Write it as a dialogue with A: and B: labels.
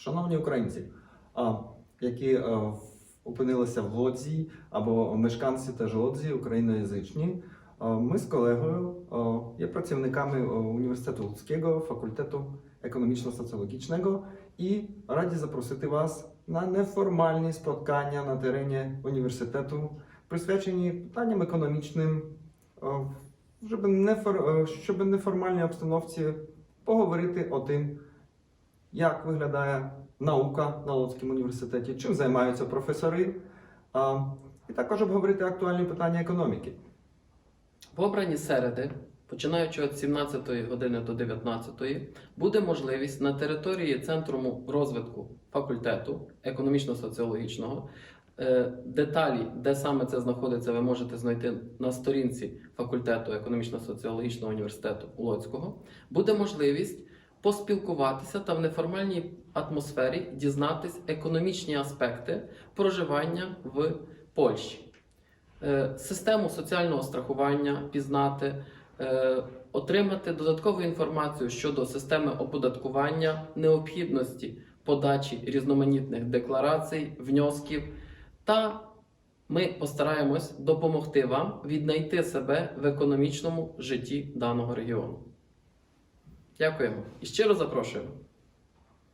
A: Шановні українці, які е, опинилися в Лодзі або мешканці теж Лодзі, україноязичні, ми з колегою є працівниками е, університету Луцького, факультету економічно-соціологічного і раді запросити вас на неформальні споткання на терені університету, присвячені питанням економічним, щоб е, неформальній обстановці поговорити о тим, як виглядає наука на Луцькому університеті, чим займаються професори, а, і також обговорити актуальні питання економіки.
B: В обрані середи, починаючи від 17 години до 19, буде можливість на території Центру розвитку факультету економічно-соціологічного. е, Деталі, де саме це знаходиться, ви можете знайти на сторінці факультету економічно-соціологічного університету Лоцького. Буде можливість поспілкуватися та в неформальній атмосфері дізнатись економічні аспекти проживання в Польщі. Е, систему соціального страхування пізнати, е, отримати додаткову інформацію щодо системи оподаткування, необхідності подачі різноманітних декларацій, внесків. Та ми постараємось допомогти вам віднайти себе в економічному житті даного регіону. Дякуємо і щиро запрошуємо.